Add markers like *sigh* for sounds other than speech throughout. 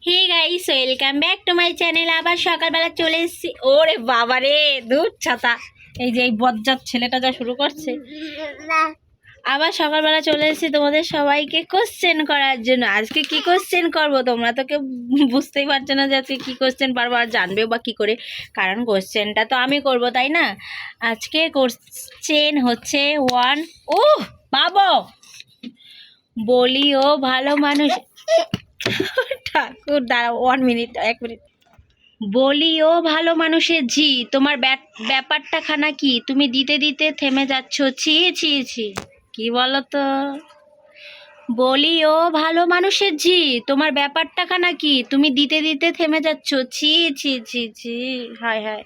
Hey guys welcome back to my channel আবার সকালবেলা চলে এসেছি। ওরে বাবা রে দূর ছাতা। এই যে এই বজ্জাত ছেলেটা যা শুরু করছে। আবার সকালবেলা চলে এসেছি তোমাদের সবাইকে কোশ্চেন করার জন্য। আজকে কি কোশ্চেন করব? তোমরা তো কেউ বুঝতেই পারছ না যে আজকে কী কোশ্চেন পারব আর জানবেও বা কী করে। কারণ কোশ্চেনটা তো আমি করব, তাই না? আজকে কোশ্চেন হচ্ছে ওয়ান ও বাবো! বলি ও ভালো মানুষ। ঠাকুর দাঁড়া ওয়ান মিনিট এক মিনিট বলি ও ভালো মানুষের ঝি তোমার ব্যাপারটা খানা কি? তুমি দিতে দিতে থেমে যাচ্ছ। ছি ছি ছি। কি বলো তো বলি ও ভালো মানুষের ঝি তোমার ব্যাপারটা খানা কি? তুমি দিতে দিতে থেমে যাচ্ছ। ছি ছি ছি ছি। হায় হায়।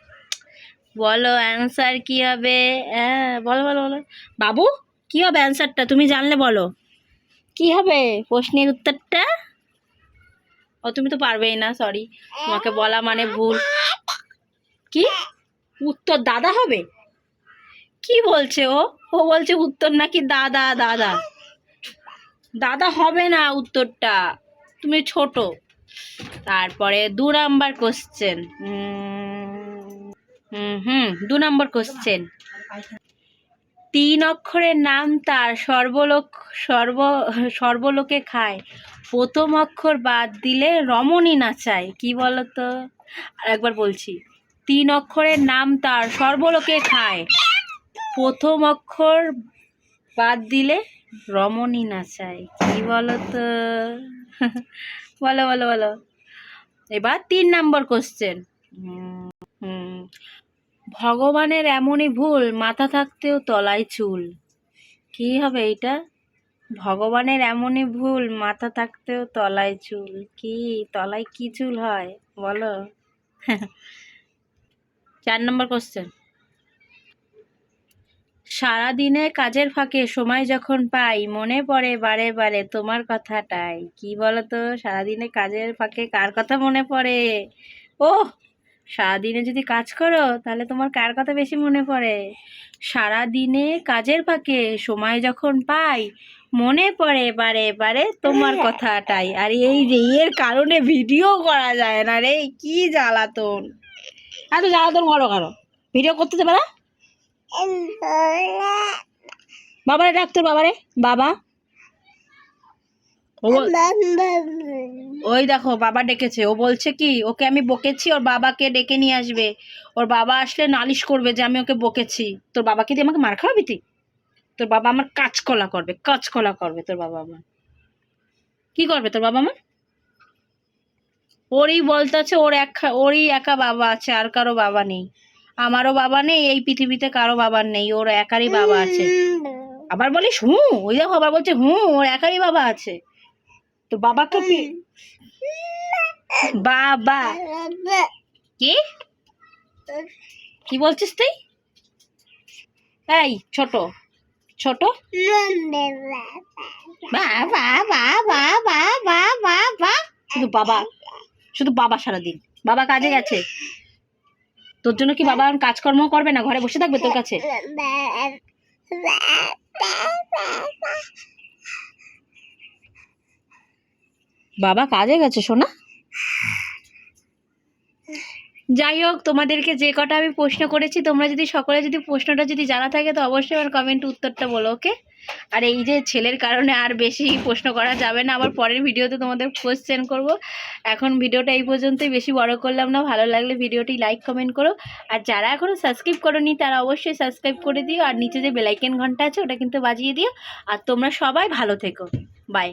বলো অ্যান্সার কি হবে? হ্যাঁ বলো বলো বলো। বাবু কি হবে অ্যান্সারটা তুমি জানলে বলো। কি হবে? প্রশ্নের উত্তরটা? ও, তুমি তো পারবেই না সরি তোমাকে বলা মানে ভুল। কি? উত্তর দাদা হবে? কি বলছে ও? ও বলছে উত্তর নাকি দাদা দাদা। দাদা হবে না উত্তরটা। তুমি ছোট। তারপরে দু নাম্বার কোশ্চেন হুম হুম, দু নম্বর কোশ্চেন তিন অক্ষরের নাম তার সর্বলোক, সর্ব, সর্বলোকে খায়। প্রথম অক্ষর বাদ দিলে রমণী নাচায়। কি বলতো? আর একবার বলছি। তিন অক্ষরের নাম তার সর্বলোকে খায়। প্রথম অক্ষর বাদ দিলে রমণী নাচায়। কি বলতো? বলো বলো বলো। এবার তিন নম্বর কোশ্চেন হুম। ভগবানের এমনই ভুল, মাথা থাকতেও তলায় চুল। কি হবে এইটা? ভগবানের এমনই ভুল, মাথা থাকতেও তলায় চুল। কি? তলায় কি চুল হয়? বলো। *laughs* চার নম্বর কোশ্চেন সারাদিনে কাজের ফাঁকে সময় যখন পাই, মনে পড়ে বারে বারে তোমার কথাটাই। কি বলো তো সারাদিনে কাজের ফাঁকে কার কথা মনে পড়ে? ও সারাদিনে যদি কাজ করো তাহলে তোমার কার কথা বেশি মনে পড়ে? সারাদিনে কাজের ফাঁকে সময় যখন পাই মনে পড়ে বারে বারে তোমার কথাটাই। আর এই যে এর কারণে ভিডিও করা যায় না রে কি জ্বালাতন। এত জ্বালাতন করো কারও ভিডিও করতে দেবে না? বাবারে ডাক্তার তোর বাবারে। বাবা। ও ওই দেখো বাবা ডেকেছে। ও বলছে কি ওকে আমি বকেছি ওর বাবাকে ডেকে নিয়ে আসবে। ওর বাবা আসলে নালিশ করবে যে আমি ওকে বকেছি। তোর বাবাকে দিয়ে আমাকে মার খাওয়াবি তুই? তোর বাবা আমার কাজকলা করবে কাজকলা করবে তোর বাবা আমার। কি করবে তোর বাবা আমার? ওরই বলতে আছে ওর এক ওরই একা বাবা আছে আর কারও বাবা নেই। আমারও বাবা নেই এই পৃথিবীতে কারও বাবার নেই ওর একারই বাবা আছে। আবার বলিস হুঁ ওই দেখো আবার বলছে হুঁ ওর একারই বাবা আছে। তো তোর বাবাকে বাবা। কি? কি বলছিস তুই? এই, ছোট। ছোট? বাবা বাবা বাবা বাবা শুধু বাবা শুধু বাবা সারাদিন। বাবা কাজে গেছে। তোর জন্য কি বাবা কাজকর্ম করবে না? ঘরে বসে থাকবে তোর কাছে? বাবা কাজে গেছে, সোনা? যাই হোক, তোমাদেরকে যে কটা আমি প্রশ্ন করেছি, তোমরা যদি সকলে যদি প্রশ্নটা যদি জানা থাকে, তো অবশ্যই আমার কমেন্ট উত্তরটা বলো ওকে আর এই যে ছেলের কারণে আর বেশি প্রশ্ন করা যাবে না আবার পরের ভিডিওতে তোমাদের কোশ্চেন করব। এখন ভিডিওটা এই পর্যন্তই, বেশি বড় করলাম না, ভালো লাগলে ভিডিওটি লাইক কমেন্ট করো। আর যারা এখনও সাবস্ক্রাইব করোনি, তারা অবশ্যই সাবস্ক্রাইব করে দিও, আর নিচে যে বেলাইকেন ঘণ্টা আছে, ওটা কিন্তু বাজিয়ে দিও। আর তোমরা সবাই ভালো থেকো। বাই